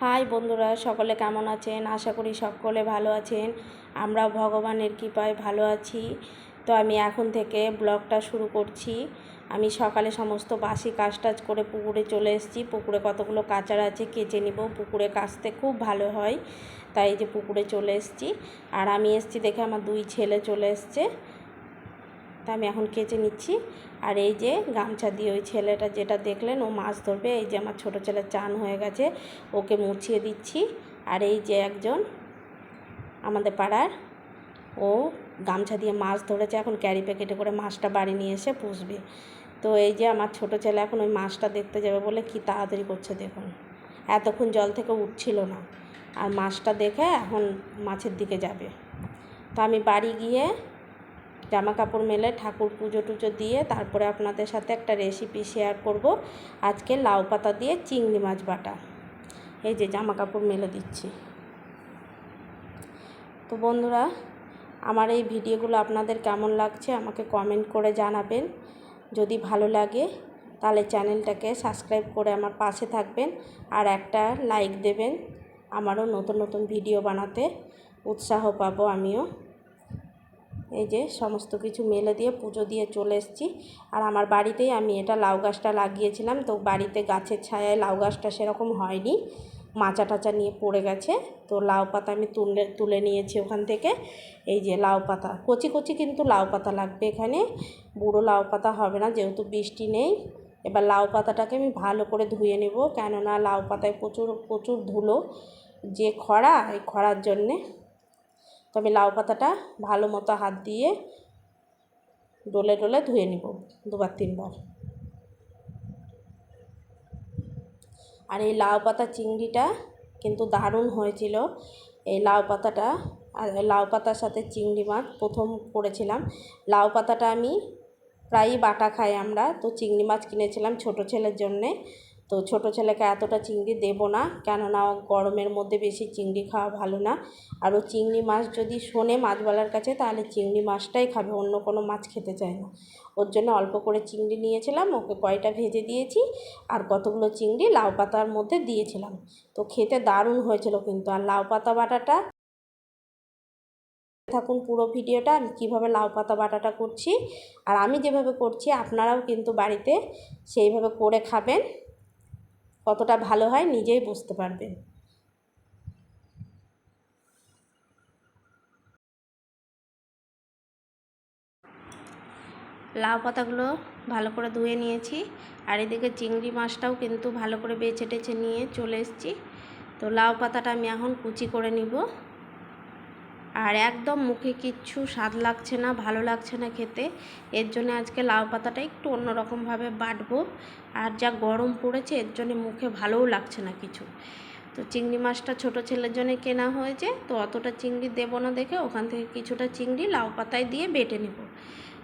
High বন্ধুরা, সকলে কেমন আছেন? আশা করি সকলে ভালো আছেন। আমরা ভগবানের কৃপায় ভালো আছি। তো আমি এখন থেকে ব্লগটা শুরু করছি। আমি সকালে সমস্ত বাসি কাজ টাজ করে পুকুরে চলে এসেছি। পুকুরে কতগুলো কাচার আছে কেচে নিব। পুকুরে কাচতে খুব ভালো হয়, তাই যে পুকুরে চলে এসেছি। আর আমি এসেছি দেখে আমার দুই ছেলে চলে এসছে। তা আমি এখন কেচে নিচ্ছি। আর এই যে গামছা দিয়ে ওই ছেলেটা যেটা দেখলেন, ও মাছ ধরবে। এই যে আমার ছোটো ছেলে চান হয়ে গেছে, ওকে মুছিয়ে দিচ্ছি। আর এই যে একজন আমাদের পাড়ার, ও গামছা দিয়ে মাছ ধরেছে। এখন ক্যারি প্যাকেটে করে মাছটা বাড়ি নিয়ে এসে পুষবে। তো এই যে আমার ছোটো ছেলে এখন ওই মাছটা দেখতে যাবে বলে কি তাড়াতাড়ি করছে দেখুন। এতক্ষণ জল থেকে উঠছিল না। আর মাছটা দেখে এখন মাছের দিকে যাবে। তো আমি বাড়ি গিয়ে জামা কাপড় মেলে ঠাকুর পুজো টুজো দিয়ে তারপরে আপনাদের সাথে একটা রেসিপি শেয়ার করব। আজকে লাউ পাতা দিয়ে চিংড়ি মাছ বাটা। এই যে জামা কাপড় মেলে দিচ্ছি। তো বন্ধুরা, আমার এই ভিডিওগুলো আপনাদের কেমন লাগছে আমাকে কমেন্ট করে জানাবেন। যদি ভালো লাগে, তাহলে চ্যানেলটাকে সাবস্ক্রাইব করে আমার পাশে থাকবেন আর একটা লাইক দেবেন। আমারও নতুন নতুন ভিডিও বানাতে উৎসাহ পাবো আমিও। এই যে সমস্ত কিছু মেলে দিয়ে পুজো দিয়ে চলে এসেছি। আর আমার বাড়িতেই আমি এটা লাউ গাছটা লাগিয়েছিলাম, তো বাড়িতে গাছের ছায়ায় লাউ গাছটা সেরকম হয়নি। মাচা টাচা নিয়ে পড়ে গেছে, তো লাউ পাতা আমি তুলে তুলে নিয়েছি ওখান থেকে। এই যে লাউ পাতা, কচি কচি কিন্তু লাউ পাতা লাগবে এখানে। বুড়ো লাউ পাতা হবে না, যেহেতু বৃষ্টি নেই। এবার লাউ পাতাটাকে আমি ভালো করে ধুয়ে নেব, কেননা লাউ পাতায় প্রচুর প্রচুর ধুলো। যে খরা, এই খরার জন্যে আমি লাউ পাতাটা ভালো মতো হাত দিয়ে ডলে ডলে ধুয়ে নিব দুবার, তিনবার। আর এই লাউ পাতা চিংড়িটা কিন্তু দারুণ হয়েছিল। এই লাউ পাতাটা, আর লাউ পাতার সাথে চিংড়ি মাছ প্রথম করেছিলাম। লাউ পাতাটা আমি প্রায়ই বাটা খাই আমরা। তো চিংড়ি মাছ কিনেছিলাম ছোটো ছেলের জন্যে। তো ছোট ছেলেকে এতটা চিংড়ি দেবো না, কেননা গরমের মধ্যে বেশি চিংড়ি খাওয়া ভালো না। আর ও চিংড়ি মাছ যদি শোনে মাছওয়ালার কাছে, তাহলে চিংড়ি মাছটাই খাবে, অন্য কোনো মাছ খেতে চায় না। ওর জন্য অল্প করে চিংড়ি নিয়েছিলাম, ওকে কয়টা ভেজে দিয়েছি, আর কতগুলো চিংড়ি লাউ পাতার মধ্যে দিয়েছিলাম। তো খেতে দারুণ হয়েছিল কিন্তু, আর লাউ পাতা বাটাটা থাকুন পুরো ভিডিওটা, আমি কীভাবে লাউ পাতা বাটাটা করছি, আর আমি যেভাবে করছি, আপনারাও কিন্তু বাড়িতে সেইভাবে করে খাবেন। কতটা ভালো হয় নিজেই বুঝতে পারবেন। লাউ পাতাগুলো ভালো করে ধুয়ে নিয়েছি। আর এদিকে চিংড়ি মাছটাও কিন্তু ভালো করে বেছে টেছে নিয়ে চলে এসেছি। তো লাউ পাতাটা আমি এখন কুচি করে নিব। আর একদম মুখে কিচ্ছু স্বাদ লাগছে না, ভালো লাগছে না খেতে। এর জন্য আজকে লাউ পাতাটা একটু অন্যরকমভাবে বাটবো। আর যা গরম পড়েছে, এর জন্য মুখে ভালোও লাগছে না কিছু। তো চিংড়ি মাছটা ছোট ছেলের জন্য কেনা হয়েছে, তো অতটা চিংড়ি দেবো না দেখে ওখান থেকে কিছুটা চিংড়ি লাউ পাতায় দিয়ে বেটে নেব।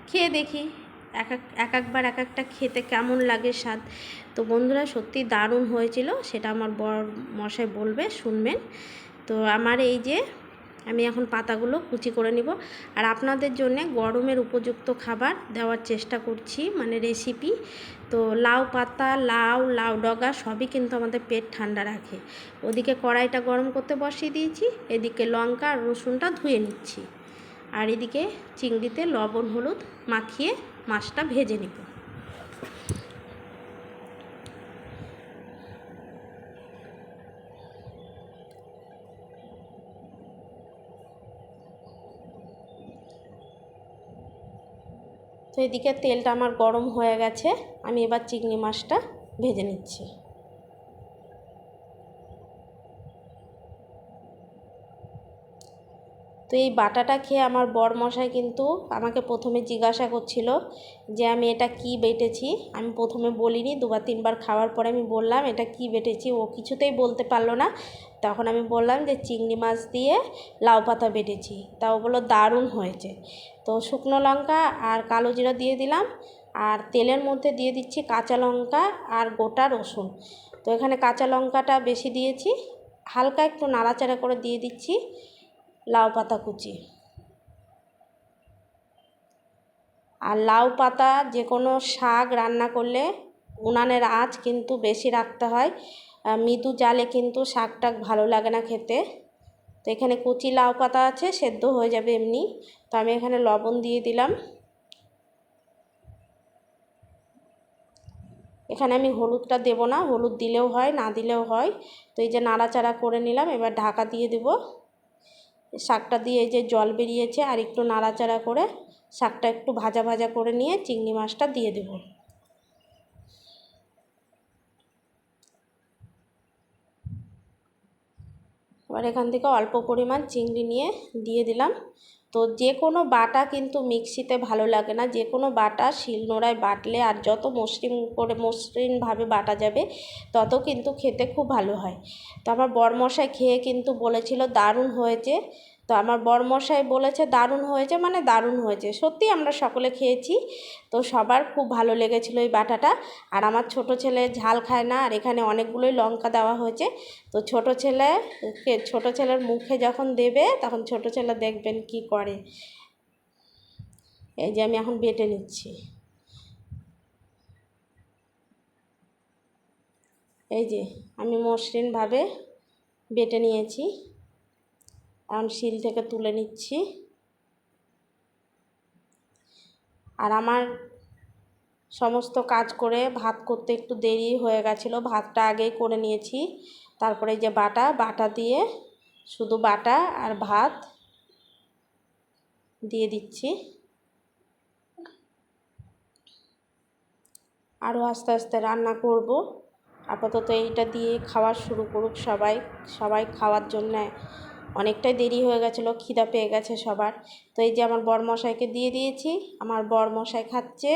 খেয়ে দেখি, এক এক এক একবার এক একটা খেতে কেমন লাগে স্বাদ। তো বন্ধুরা, সত্যি দারুণ হয়েছিল, সেটা আমার বর মশাই বলবে, শুনবেন। তো আমার এই যে আমি এখন পাতাগুলো কুচি করে নিব। আর আপনাদের জন্য গরমের উপযুক্ত খাবার দেওয়ার চেষ্টা করছি মানে রেসিপি তো লাউ পাতা, লাউ লাউ ডগা সবই কিন্তু আমাদের পেট ঠান্ডা রাখে। ওদিকে কড়াইটা গরম করতে বসিয়ে দিয়েছি, এদিকে লঙ্কা আর রসুনটা ধুয়ে নিচ্ছি। আর এদিকে চিংড়িতে লবণ, হলুদ মাখিয়ে মাছটা ভেজে নিব। তো এদিকে তেলটা আমার গরম হয়ে গেছে আমি এবার চিংড়ি মাছটা ভেজে নিচ্ছি। তো এই বাটাটা খেয়ে আমার বর মশাই কিন্তু আমাকে প্রথমে জিজ্ঞাসা করছিল যে আমি এটা কি বেটেছি। আমি প্রথমে বলিনি, দুবার তিনবার খাওয়ার পরে আমি বললাম, এটা কি বেটেছি? ও কিছুতেই বলতে পারল না। তখন আমি বললাম যে চিংড়ি মাছ দিয়ে লাউ পাতা বেটেছি। তা ও বলল, দারুণ হয়েছে। তো শুকনো লঙ্কা আর কালো জিরা দিয়ে দিলাম আর তেলের মধ্যে দিয়ে দিচ্ছি কাঁচা লঙ্কা আর গোটা রসুন। তো এখানে কাঁচা লঙ্কাটা বেশি দিয়েছি। হালকা একটু নাড়াচাড়া করে দিয়ে দিচ্ছি। লাউ পাতা কুচি। আর লাউ পাতা যে কোনো শাক রান্না করলে উনানের আঁচ কিন্তু বেশি রাখতে হয়। মৃদু জালে কিন্তু শাক টাক ভালো লাগে না খেতে। তো এখানে কুচি লাউ পাতা আছে, সেদ্ধ হয়ে যাবে এমনি। তো আমি এখানে লবণ দিয়ে দিলাম। এখানে আমি হলুদটা দেব না, হলুদ দিলেও হয়, না দিলেও হয়। তো এই যে নাড়াচাড়া করে নিলাম, এবার ঢাকা দিয়ে দেব। শাকটা দিয়ে যে জল বেরিয়েছে আর একটু নাড়াচাড়া করে শাকটা একটু ভাজা ভাজা করে নিয়ে চিংড়ি মাছটা দিয়ে দেব। এবার এখান থেকে অল্প পরিমাণ চিংড়ি নিয়ে দিয়ে দিলাম। তো যে কোনো বাটা কিন্তু মিক্সিতে ভালো লাগে না। যে কোনো বাটা শিলনোড়ায় বাটলে আর যত মসৃণ করে মসৃণভাবে বাটা যাবে, তত কিন্তু খেতে খুব ভালো হয়। তো আমার বরমশাই খেয়ে কিন্তু বলেছিল, দারুণ হয়েছে। তো আমার বরমশাই বলেছে, দারুণ হয়েছে। মানে দারুণ হয়েছে। সত্যি আমরা সকলে খেয়েছি। তো সবার খুব ভালো লেগেছিলো এই বাটাটা। আর আমার ছোট ছেলে ঝাল খায় না, আর এখানে অনেকগুলোই লঙ্কা দেওয়া হয়েছে। তো ছোট ছেলে ছোট ছেলের মুখে যখন দেবে, তখন ছোট ছেলে দেখবেন কি করে। এই যে আমি এখন বেটে নিচ্ছি। এই যে আমি মসৃণভাবে বেটে নিয়েছি। এখন শিল থেকে তুলে নিচ্ছি। আর আমার সমস্ত কাজ করে ভাত করতে একটু দেরি হয়ে গেছিল। ভাতটা আগেই করে নিয়েছি। তারপরে যে বাটা বাটা দিয়ে শুধু বাটা আর ভাত দিয়ে দিচ্ছি। আরও আস্তে আস্তে রান্না করব। আপাতত এইটা দিয়ে খাওয়া শুরু করুক সবাই। সবাই খাওয়ার জন্যে অনেকটাই দেরি হয়ে গেছিল, খিদা পেয়ে গেছে সবার। তো এই যে আমার বরমশাইকে দিয়ে দিয়েছি, আমার বরমশাই খাচ্ছে।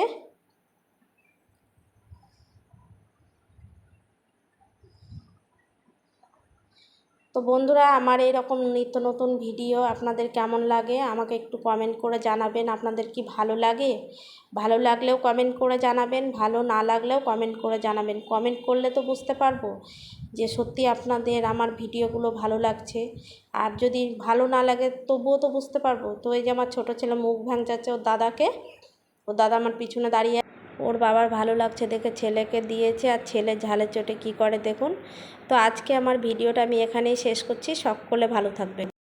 তো বন্ধুরা, আমার এইরকম নিত্য নতুন ভিডিও আপনাদের কেমন লাগে? আমাকে একটু কমেন্ট করে জানাবেন, আপনাদের কি ভালো লাগে? ভালো লাগলেও কমেন্ট করে জানাবেন, ভালো না লাগলেও কমেন্ট করে জানাবেন। কমেন্ট করলে তো বুঝতে পারব যে সত্যি আপনাদের আমার ভিডিওগুলো ভালো লাগছে। আর যদি ভালো না লাগে, তবুও তো বুঝতে পারব। তো এই যে আমার ছোটো ছেলে মুখ ভাঙচাচ্ছে ওর দাদাকে, ওর দাদা আমার পিছনে দাঁড়িয়ে ওর বাবার ভালো লাগছে দেখে ছেলেকে দিয়েছে আর ছেলে ঝালে চোটে কী করে দেখুন। তো আজকে আমার ভিডিওটা আমি এখানেই শেষ করছি। সকলে ভালো থাকবেন।